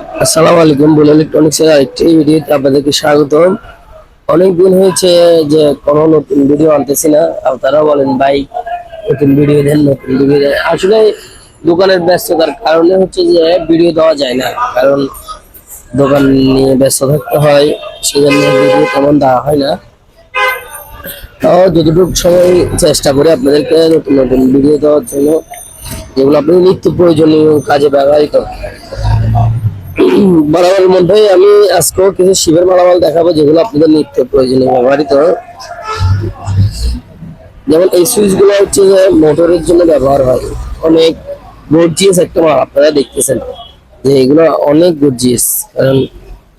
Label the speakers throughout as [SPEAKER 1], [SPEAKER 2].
[SPEAKER 1] আসসালামু আলাইকুম বুল ইলেকট্রনিক্সের আরেকটি ভিডিওতে আপনাদেরকে স্বাগতম। অনেক দিন হয়েছে যে কোনো নতুন ভিডিও আনতেছি না আপনারা বলেন, ভাই, নতুন ভিডিও দেন, নতুন ভিডিও দেন। আসলে দোকানের ব্যস্ততার কারণে হচ্ছে যে ভিডিও দেওয়া যায় না, কারণ দোকান নিয়ে ব্যস্ত থাকতে হয়, সেজন্য ভিডিও তেমন দেওয়া হয় না। তাও যতটুকু সময় চেষ্টা করি আপনাদেরকে নতুন নতুন ভিডিও দেওয়ার জন্য, যেগুলো আপনি নিত্য প্রয়োজনীয় কাজে ব্যবহৃত মালামাল মধ্যে আমি আজকেও কিছু শিবের মালামাল দেখাবো, যেগুলো আপনাদের নিত্য প্রয়োজনীয় ব্যবহৃত। যেমন এই সুইচগুলো হচ্ছে যে মোটরের জন্য ব্যবহার হয়। অনেক গর্জিয়াস একটা মাল, আপনারা দেখতেছেন। যে এগুলো অনেক গর্জিয়াস, কারণ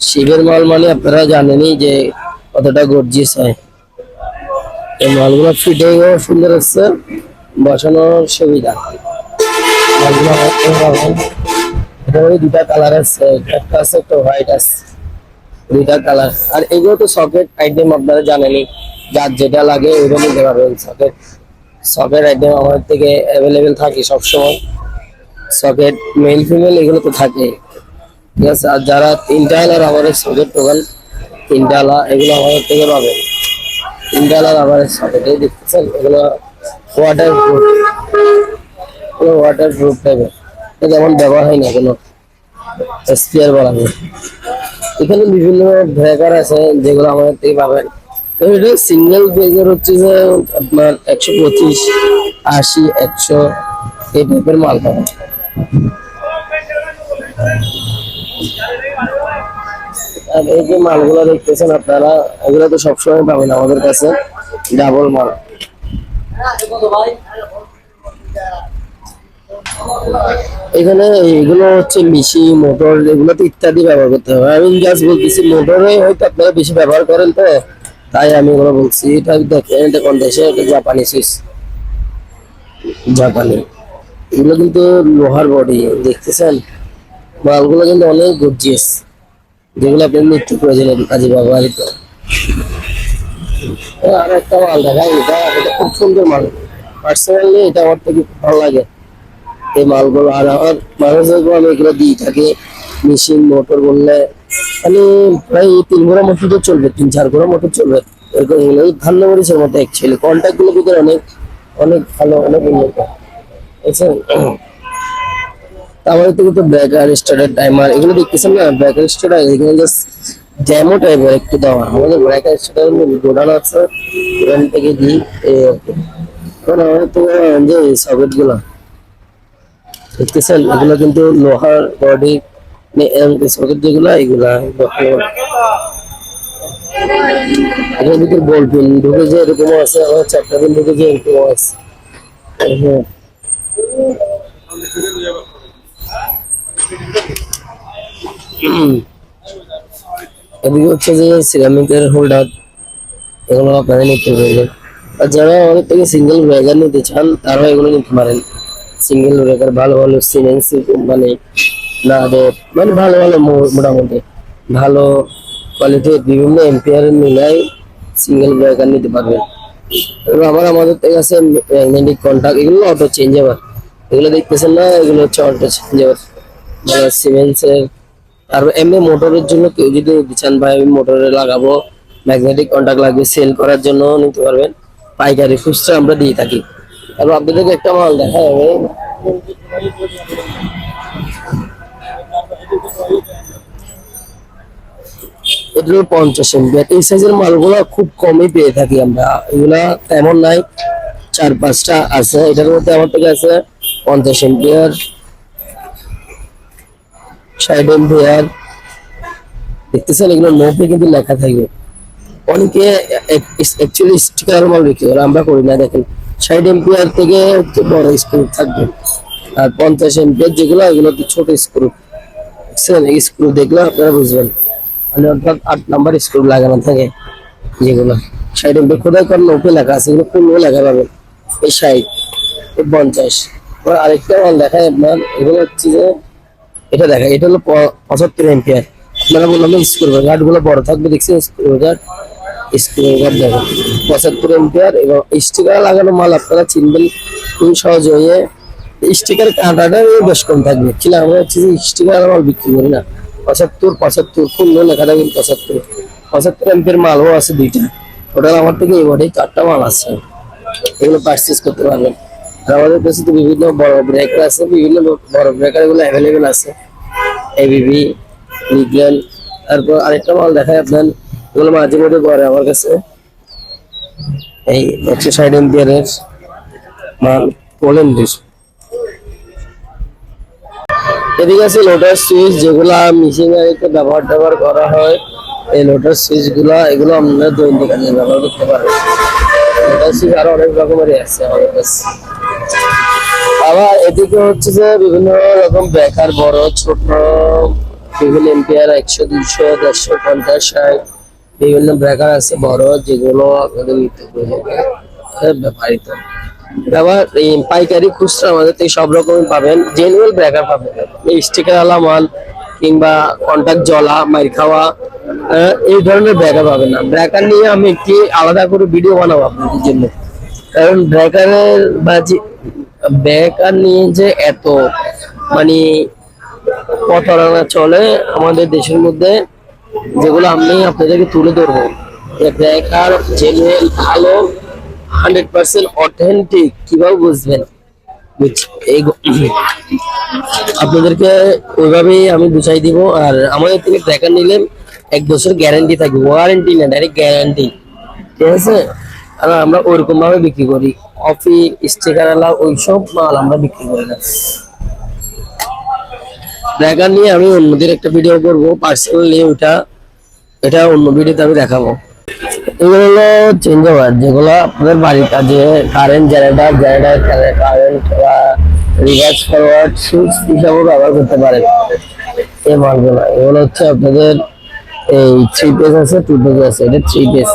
[SPEAKER 1] শিবের মাল মানে আপনারা জানেনই যে কতটা গর্জিয়াস হয়। এই মালগুলো ফিটিংও সুন্দর হচ্ছে, বসানোর সুবিধা। মালগুলো ওই দুটা কালার আছে, একটা আছে একটা হোয়াইট আছে, দুইটা কালার আর এগুলো তো সকেট আইটেম আপনারা জানেনই, যার যেটা লাগে ওইটা নিতে পারবেন। সকেট সকেট আইটেম আমাদের থেকে অ্যাভেলেবেল থাকে সবসময়। সকেট মেল ফিমেল এগুলো তো থাকে। ঠিক আছে? আর যারা তিনটা আমাদের সকেট দোকান, তিনটা এগুলো আমাদের থেকে পাবেন। তিনটা আলার আমাদের সকেটে দেখতেছেন, এগুলো ওয়াটার প্রুফ ওয়াটার প্রুফ টাইপের যেমন ব্যবহার হয় না কোনো স্পিয়ার বলা হয়। এখানে বিভিন্ন ব্রেকার আছে, যেগুলো আমাদের থেকে পাবেন। সিঙ্গেল ব্রেকার হচ্ছে যে আপনার একশো পঁচিশ, আশি, একশো, এই টাইপের মাল পাবেন। আর এই যে মালগুলো দেখতেছেন আপনারা, এগুলো তো সবসময় পাবেন আমাদের কাছে ডাবল মাল। এখানে এগুলো হচ্ছে মিশি মোটর এগুলো তো ইত্যাদি ব্যবহার করতে হবে। আমি জাস্ট বলতেছি, মোটরে হয়তো আপনারা বেশি ব্যবহার করেন তো, তাই আমি এগুলো বলছি। এটা দেখেন, এটা কোন দেশে? এটা জাপানি সুইচ। জাপানি। এগুলো কিন্তু লোহার বডি দেখতেছেন? মালগুলো কিন্তু অনেক গর্জিয়াস যেগুলো আপনার নিত্য প্রয়োজনীয় কাজে ব্যবহৃত। আর একটা মাল দেখা এটা এটা খুব সুন্দর মাল। পার্সোনালি এটা আমার থেকে ভালো লাগে। এই মালগুলো আর আমার মানুষদেরকে আমি এগুলো দিয়ে থাকি। মেশিন, মোটর বললে মানে প্রায় তিন ঘোড়া মোটর তো চলবে, তিন চার ঘোড়া মোটর চলবে। এরকম এগুলো মরিচের মতো অ্যাকচুয়ালি কন্ট্যাক্টগুলো ভিতরে অনেক অনেক ভালো, অনেক উন্নত। বুঝছেন আমাদের ব্রেকার স্টার্টার টাইমার এগুলো দেখতেছেন না? ব্রেকার স্টার্টার জাস্ট ডেমো টাইপের একটু দেওয়া। আমাদের ব্রেকার স্টার্টার গোডাউন আছে। ওখান থেকে দিই, এই আর কি। কারণ আমাদের তো যে সকেটগুলো দেখতেছেন, এগুলো কিন্তু লোহার বডি যেগুলো এগুলা এটার আছে হ্যাঁ। হচ্ছে যে সিরামিকের হোল্ডার এগুলো আপনারা নিতে পারবেন। আর যারা অনেক থেকে সিঙ্গেল ব্রেকার নিতে চান, তারাও এগুলো নিতে পারেন। সিঙ্গেল ব্রেকার ভালো ভালো সিমেন্স কোম্পানি না মানে ভালো ভালো মোটামুটি। ভালো কোয়ালিটির বিভিন্ন এম্পিয়ার মিলাই সিঙ্গেল ব্রেকার নিতে পারবেন এবং আবার আমাদের থেকে আছে ম্যাগনেটিক কন্ট্যাক্ট এগুলো অটো চেঞ্জেবল এগুলো দেখতেছেন না? এগুলো হচ্ছে অটো চেঞ্জেবল মানে সিমেন্সের আর এমনি মোটরের জন্য কেউ যদি চান ভাই, আমি মোটরে লাগাবো। ম্যাগনেটিক কন্ট্যাক্ট লাগবে সেল করার জন্য নিতে পারবেন। পাইকারি খুচরা আমরা দিয়ে থাকি। তারপর আপনাদেরকে একটা মাল দেখা যাবে পঞ্চাশ এমবিআর এই সাইজের মালগুলো খুব কমই পেয়ে থাকি আমরা। এগুলা তেমন নাই, চার পাঁচটা আছে। এটার মধ্যে আমার থেকে আছে পঞ্চাশ এমবিআর ষাট এমবিআর দেখতেছেন এগুলো নোটে কিন্তু লেখা থাকবে। অনেকে অ্যাকচুয়ালি স্টিকার মাল বিক্রি করে, আমরা করি না, দেখেন। ষাট এমপিআর থেকে বড় স্ক্রু থাকবে। আর পঞ্চাশ এমপিআর যেগুলো, এগুলো একটু ছোট স্ক্রু। এই স্ক্রু দেখলে আপনারা বুঝবেন। মানে অর্থাৎ আট নাম্বার স্ক্রু লাগানো থাকে যেগুলো। ষাট এমপিআর কোথায় কারণ নোটে লেখা আছে। এগুলো পূর্ণ লেখা পাবেন? এই ষাট এই পঞ্চাশ। আবার আরেকটা মাল দেখায় আপনার। এগুলো হচ্ছে যে, এটা দেখা এটা হলো পঁচাত্তর এম্পিয়ার আপনারা বললাম স্ক্রু গার্ডগুলো বড় থাকবে দেখছি স্ক্রু গার্ড স্ক্রু গার্ড দেখেন পঁচাত্তর এম্পিয়ার এবং স্টিকার লাগানো মাল আপনারা চিনবেন খুবই সহজ হয়ে স্টিকার কাঁটাটা বেশ কম থাকবে। কিন্তু আমরা হচ্ছে যে স্টিকার মাল বিক্রি করি না। পঁচাত্তর পঁচাত্তর পূর্ণ লেখা থাকবে পঁচাত্তর। পঁচাত্তর এমপের মালও আছে দুইটা। টোটাল আমার থেকে এবারে চারটা মাল আছে। এগুলো পারচেস করতে পারবেন। আর আমাদের কাছে তো বিভিন্ন বড় ব্রেকার আছে, বিভিন্ন বড় ব্রেকার এগুলো অ্যাভেলেবেল আছে। এবিবি লিগেল তারপর আরেকটা মাল দেখায় আপনার। এগুলো মাঝে মধ্যে পরে আমার কাছে। এই একশো ষাট এম্পিয়ারের মাল পোল্যান্ডের এদিকে আছে লোটার সুইচ, যেগুলা মেশিনারিতে ব্যবহার ট্যাবহার করা হয়। এই লোটার সুইচগুলা এগুলো আমরা দৈনিক কাজে ব্যবহার করতে পারি। লোটার সুইচ আরও অনেক রকমেরই আছে আমাদের কাছে। আবার এদিকে হচ্ছে যে বিভিন্ন রকম বেকার বড়, ছোট, বিভিন্ন এম্পিয়ার একশো, দুইশো, দেড়শো, পঞ্চাশ, ষাট বিভিন্ন ব্রেকার আছে, বড়, যেগুলো আপনাদের নিতে ব্যাপারিত আবার এই পাইকারি খুচরা আমাদের থেকে সব রকমই পাবেন জেনুয়েল ব্রেকার পাবেন। স্টিকার আলা মাল কিংবা কন্টাক্ট জলা, মাইর খাওয়া এই ধরনের ব্রেকার পাবেন না। ব্রেকার নিয়ে আমি একটি আলাদা করে ভিডিও বানাবো আপনাদের জন্য। কারণ ব্রেকারের বা যে ব্রেকার নিয়ে যে এত মানে প্রতারণা চলে আমাদের দেশের মধ্যে যেগুলো আমি আপনাদেরকে তুলে ধরবো। ব্রেকার জেনুয়েল ভালো হান্ড্রেড পার্সেন্ট অথেন্টিক কীভাবে বুঝবেন? আপনাদেরকে ওইভাবেই আমি বুঝাই দিব। আর আমাদের থেকে ব্রেকার নিলে এক বছর গ্যারান্টি থাকবে। ওয়ারেন্টি না ডাইরেক্ট গ্যারান্টি ঠিক আছে? আর আমরা ওইরকম ভাবে বিক্রি করি। কফি স্টিকার ওইসব মাল আমরা বিক্রি করি না। ব্রেকার নিয়ে আমি অন্যদের একটা ভিডিও করব পার্সোনালি ওটা, এটা অন্য ভিডিওতে আমি দেখাবো। এগুলো হলো চেঞ্জ ওভার যেগুলো আপনাদের বাড়ির কাজে কারেন্ট জেনারেটার জেনারেটার কারেন্ট বা রিভার্স ফরওয়ার্ড সুইচ হিসাবেও ব্যবহার করতে পারেন এই মালগুলো। এগুলো হচ্ছে আপনাদের এই থ্রি পেজ আছে টু পেজ আছে, এটা থ্রি পেজ